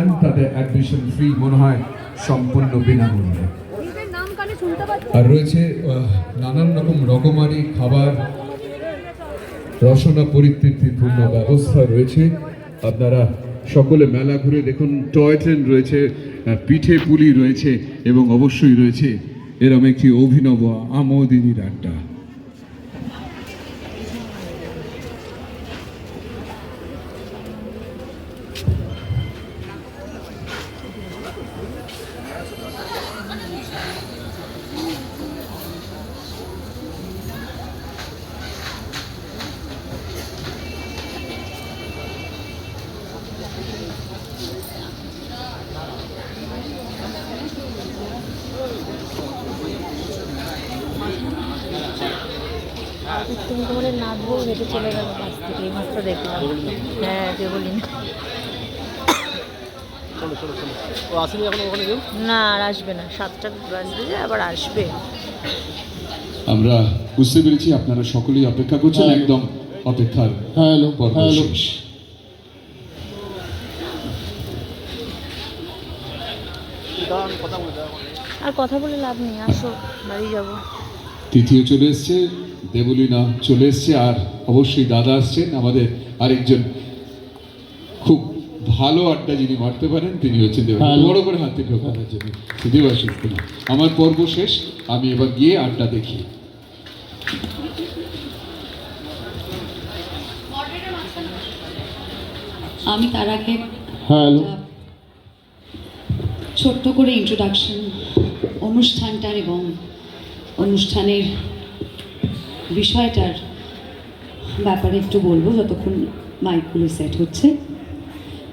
নেন তাদের অ্যাডমিশন ফি মনে হয় সম্পূর্ণ বিনামূল্যে। আর রয়েছে নানান রকম রকমারি খাবার রসনা পরিতৃপ্তিপূর্ণ ব্যবস্থা রয়েছে। আপনারা সকলে মেলা ঘুরে দেখুন টয় ট্রেন রয়েছে পিঠে পুলি রয়েছে এবং অবশ্যই রয়েছে এরম একটি অভিনব আমোদিনীর আড্ডা উত্তম কুমারের নাচবো হেঁটে চলে গেল কাছ থেকে এই মাত্র দেখলাম। হ্যাঁ কেউ না। আর আসবে না। সাতটা বাজবে যে আবার আসবে। আমরা বুঝতে পেরেছি আপনারা সকলেই অপেক্ষা করছেন একদম অপেক্ষার। Hello hello. শেষ কথা বলে আর কথা বলে লাভ নেই আসো বাড়ি যাব। তৃতীয় চলে এসছে। দেবলীনা চলে এসছে আর অবশ্যই দাদা আসছেন আমাদের আরেকজন খুব ভালো আড্ডা যিনি মারতে পারেন তিনি হচ্ছেন বড় করে হাতে ঢোকানোর জন্য দেবাশিস কুমার আমার পর্ব শেষ আমি এবার গিয়ে আড্ডা দেখি। আমি তার আগে ছোট্ট করে ইন্ট্রোডাকশন অনুষ্ঠানটার এবং অনুষ্ঠানের বিষয়টার ব্যাপারে একটু বলব যতক্ষণ মাইকগুলো সেট হচ্ছে।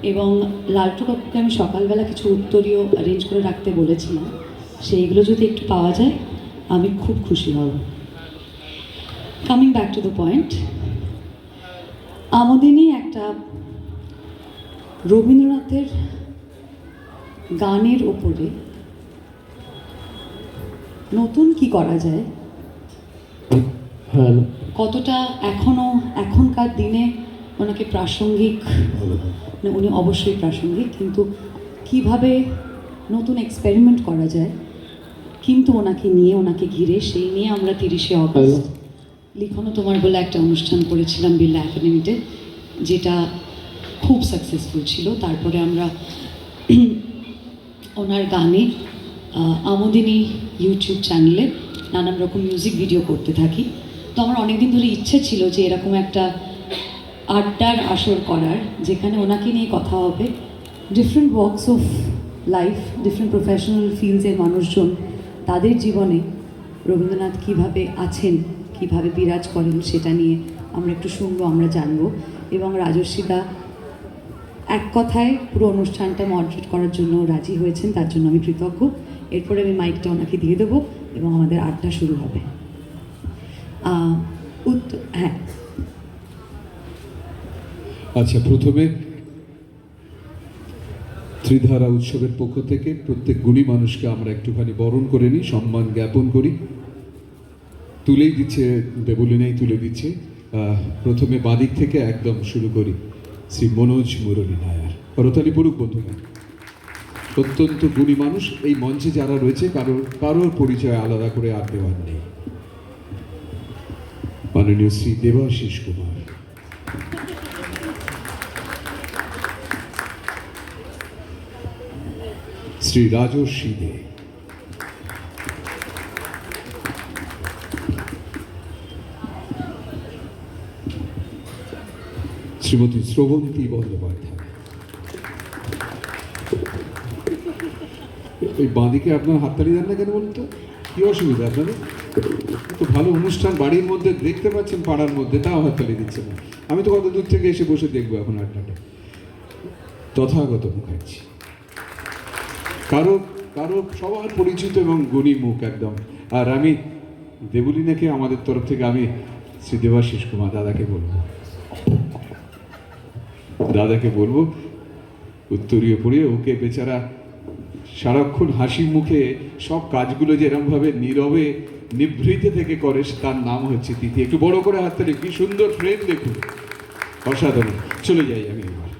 এবং লালটু কাকুকে আমি সকালবেলা কিছু উত্তরীয় অ্যারেঞ্জ করে রাখতে বলেছিলাম। সেইগুলো যদি একটু পাওয়া যায়, আমি খুব খুশি হব। Coming back to the point আমদিনই একটা রবীন্দ্রনাথের গানের ওপরে নতুন কি করা যায় কতটা এখনও এখনকার দিনে ওনাকে প্রাসঙ্গিক মানে উনি অবশ্যই প্রাসঙ্গিক কিন্তু কীভাবে নতুন এক্সপেরিমেন্ট করা যায় কিন্তু ওনাকে নিয়ে ওনাকে ঘিরে সেই নিয়ে আমরা তিরিশে অগস্ট লিখনও তোমার বলে একটা অনুষ্ঠান করেছিলাম বিড়লা একাডেমিতে যেটা খুব সাকসেসফুল ছিল। তারপরে আমরা ওনার গানে আমোদিনী ইউটিউব চ্যানেলে নানান রকম মিউজিক ভিডিও করতে থাকি। তো আমার অনেকদিন ধরে ইচ্ছে ছিল যে এরকম একটা আড্ডার আসর করার, যেখানে ওনাকে নিয়ে কথা হবে। Different works of life different professional ফিল্ডসের মানুষজন, তাদের জীবনে রবীন্দ্রনাথ কীভাবে আছেন, কীভাবে বিরাজ করেন সেটা নিয়ে আমরা একটু শুনব, আমরা জানব। এবং রাজস্বীদা এক কথায় পুরো অনুষ্ঠানটা মডরেট করার জন্য রাজি হয়েছেন, তার জন্য আমি কৃতজ্ঞ। এরপরে আমি মাইকটা ওনাকে দিয়ে দেবো এবং আমাদের আড্ডা শুরু হবে। হ্যাঁ। আচ্ছা প্রথমে ত্রিধারা উৎসবের পক্ষ থেকে প্রত্যেক গুণী মানুষকে আমরা একটুখানি বরণ করে নিই, সম্মান জ্ঞাপন করি। তুলেই দিচ্ছে, দেবলিনাই তুলে দিচ্ছে। প্রথমে বাদিক থেকে একদম শুরু করি, শ্রী মনোজ মুরলী নায়ার। করতালি পড়ুক বন্ধুরা। অত্যন্ত গুণী মানুষ, এই মঞ্চে যারা রয়েছে, কারোর কারোর পরিচয় আলাদা করে আর দেওয়ার নেই। মাননীয় শ্রী দেবাশিস কুমার। শ্রী রাজস্বী দে। শ্রীমতী শ্রবন্তী বন্দ্যোপাধ্যায়। এই বাঁদিকে আপনার হাততালি দেন না কেন বলুন তো? কি অসুবিধা আপনাদের? ভালো অনুষ্ঠান বাড়ির মধ্যে দেখতে পাচ্ছেন, পাড়ার মধ্যে, তাও দিচ্ছে না। আমি তো কত দূর থেকে এসে বসে দেখব এখন আড্ডাটা। তথাগত মুখার্জি। কারও কারও সবার পরিচিত এবং গুণী মুখ একদম। আর আমি দেবলীনাকে আমাদের তরফ থেকে আমি শ্রী দেবাশিস কুমার দাদাকে বলব। দাদাকে বলব, উত্তরীয় পড়িয়ে ওকে বেচারা সারাক্ষণ হাসি মুখে সব কাজগুলো যে এরমভাবে নীরবে নিভৃতে থেকে করে তার নাম হচ্ছে তিথি। একটু বড় করে হাততালি, কি সুন্দর ফ্রেম দেখুন। অসাধারণ। চলে যাই আমি এবার।